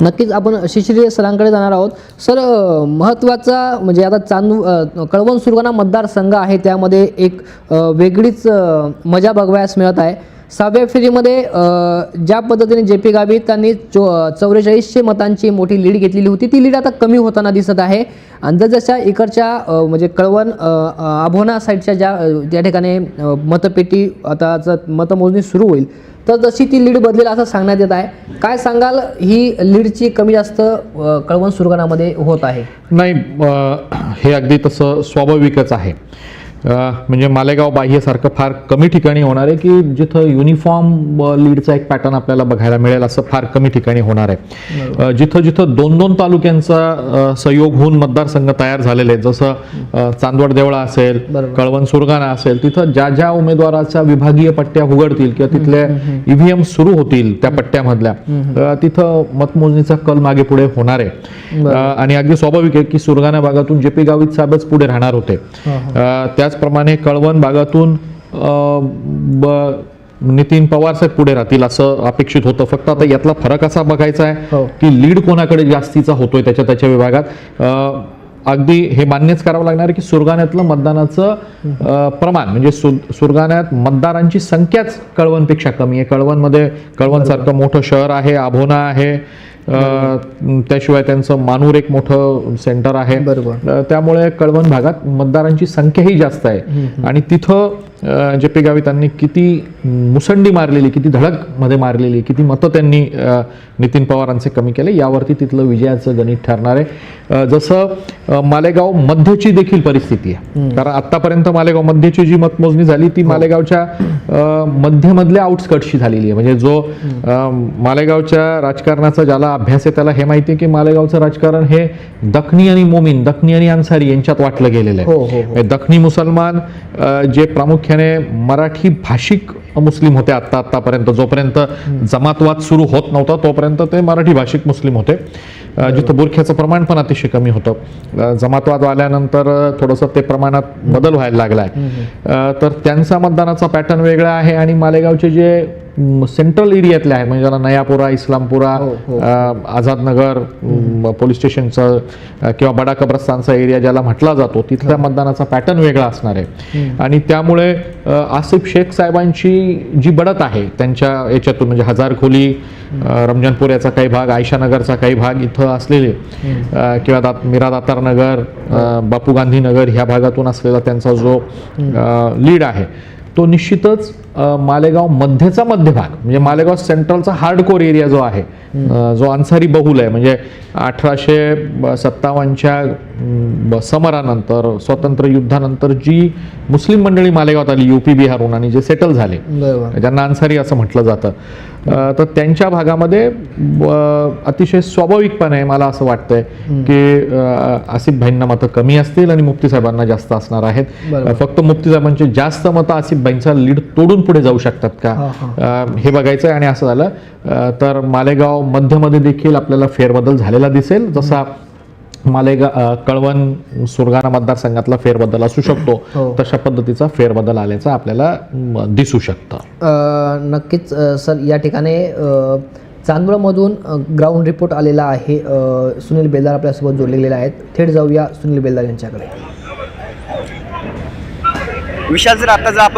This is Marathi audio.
नक्कीच आपण शिशिर सरांकडे जाणार आहोत. सर महत्त्वाचा म्हणजे आता चांदू कळवण सुरगाणा मतदारसंघ आहे त्यामध्ये एक वेगळीच मजा बघवायस मिळत आहे. सहाव्या फेरीमध्ये ज्या पद्धतीने जे पी गावित त्यांनी चो चौवेचाळीसशे मतांची मोठी लीड घेतलेली होती ती लीड आता कमी होताना दिसत आहे. आणि जसजशा इकडच्या म्हणजे कळवण आभोना साईडच्या ज्या त्या ठिकाणी मतपेटी आता मतमोजणी सुरू होईल. तर जशी ती लीड बदलेल असं सांगण्यात येत आहे. काय सांगाल? ही लीडची कमी जास्त कळवण सुरगाणामध्ये होत आहे. नाही हे अगदी तसं स्वाभाविकच आहे. म्हणजे मालेगाव बाह्यसारखं फार कमी ठिकाणी होणार आहे की जिथं युनिफॉर्म लीडचा एक पॅटर्न आपल्याला बघायला मिळेल असं फार कमी ठिकाणी होणार आहे. जिथं जिथं दोन दोन तालुक्यांचा अ, संयोग होऊन मतदारसंघ तयार झालेले आहेत जसं चांदवड देवळा असेल. कळवण सुरगाणा असेल तिथं ज्या ज्या उमेदवाराच्या विभागीय पट्ट्या उघडतील किंवा तिथले ईव्हीएम सुरू होतील त्या पट्ट्यामधल्या तिथं मतमोजणीचा कल मागे पुढे होणार आहे. आणि अगदी स्वाभाविक आहे की सुरगाणा भागातून जे पी गावित साहेबच पुढे राहणार होते. अ, त्याचप्रमाणे कळवण भागातून ब- नितीन पवार साहेब पुढे राहतील असं अपेक्षित होतं. फक्त आता यातला फरक असा बघायचा हो. आहे की लीड कोणाकडे जास्तीचा होतोय त्याच्या त्याच्या विभागात? अगदी हे मान्यच करावं लागणार आहे की सुरगाण्यातलं मतदानाचं प्रमाण म्हणजे सुरगाण्यात मतदारांची संख्याच कळवणपेक्षा कमी आहे. कळवणमध्ये कळवणसारखं मोठं शहर आहे आभोना आहे त्याशिवाय त्यांचं मानूर एक मोठं सेंटर आहे. बरोबर. त्यामुळे कळवण भागात मतदारांची संख्याही जास्त आहे. आणि तिथं जे पी गावित त्यांनी किती मुसंडी मारलेली किती धडकमध्ये मारलेली किती मतं त्यांनी नितीन पवारांचे कमी केले यावरती तिथलं विजयाचं गणित ठरणार आहे. जसं मालेगाव मध्यची देखील परिस्थिती आहे. कारण आतापर्यंत मालेगाव मध्यची जी मतमोजणी झाली ती मालेगावच्या अ, मध्यमधल्या आउटस्कटशी झालेली आहे. म्हणजे जो मालेगावच्या राजकारणाचा ज्याला अभ्यास आहे त्याला हे माहिती आहे की मालेगावचं राजकारण हे दखनी आणि मोमीन दखनी आणि अन्सारी यांच्यात वाटलं गेलेलं हो, हो, आहे हो. म्हणजे दखनी मुसलमान जे प्रामुख्याने मराठी भाषिक मुस्लिम होते आत्ता आत्तापर्यंत जोपर्यंत जमातवाद सुरू होत नव्हता तोपर्यंत ते मराठी भाषिक मुस्लिम होते. जिथं बुरख्याचं प्रमाण पण अतिशय कमी होतं. जमातवाद आल्यानंतर थोडंसं ते प्रमाणात बदल व्हायला लागला आहे तर त्यांचा मतदानाचा पॅटर्न वेगळा आहे आणि मालेगावचे जे सेंट्रल एरियातले आहेत म्हणजे ज्याला नयापुरा इस्लामपुरा हो, हो. आझादनगर पोलीस स्टेशनचं किंवा बडा कब्रस्तानचा एरिया ज्याला म्हटला जातो तिथल्या मतदानाचा पॅटर्न वेगळा असणार आहे. आणि त्यामुळे आसिफ शेख साहेबांची जी बढत आहे त्यांच्या याच्यातून म्हणजे हजार खोली अ, रमजानपूर याचा काही भाग आयशानगरचा काही भाग इथं असलेले किंवा दात मीरा दातार नगर अ, बापू गांधी नगर ह्या भागातून असलेला त्यांचा जो लीड आहे. तो निश्चितच मालेगाव मध्यचा मध्य भाग म्हणजे मालेगाव सेंट्रलचा हार्डकोर एरिया जो आहे जो अन्सारी बहुल आहे म्हणजे अठराशे सत्तावन्नच्या समरानंतर स्वातंत्र्य युद्धानंतर जी मुस्लिम मंडळी मालेगावात आली युपी बिहारहून आणि जे सेटल झाले ज्यांना अन्सारी असं म्हटलं जातं. तर त्यांच्या भागामध्ये अतिशय स्वाभाविकपणे मला असं वाटतंय की आसिफ भाईंना मतं कमी असतील आणि मुफ्ती साहेबांना जास्त असणार आहेत. फक्त मुफ्ती साहेबांचे जास्त मतं आसिफ भाईंचा लीड तोडून पुढे जाऊ शकतात का? हा, बघायचं आहे आणि असं झालं. तर मालेगाव मध्यमध्ये देखील आपल्याला फेरबदल झालेला दिसेल. जसा मालेगाव अ, कळवण सुरगाणा मतदारसंघातला फेरबदल असू शकतो. हो. तशा पद्धतीचा फेरबदल आल्याचं आपल्याला म, दिसू शकतं. नक्कीच सर या ठिकाणी चांदवडमधून अ, ग्राउंड रिपोर्ट आलेला आहे. सुनील बेलदार आपल्यासोबत जोडलेले आहेत. थेट जाऊया सुनील बेलदार यांच्याकडे. विशाल जर आता जर आपण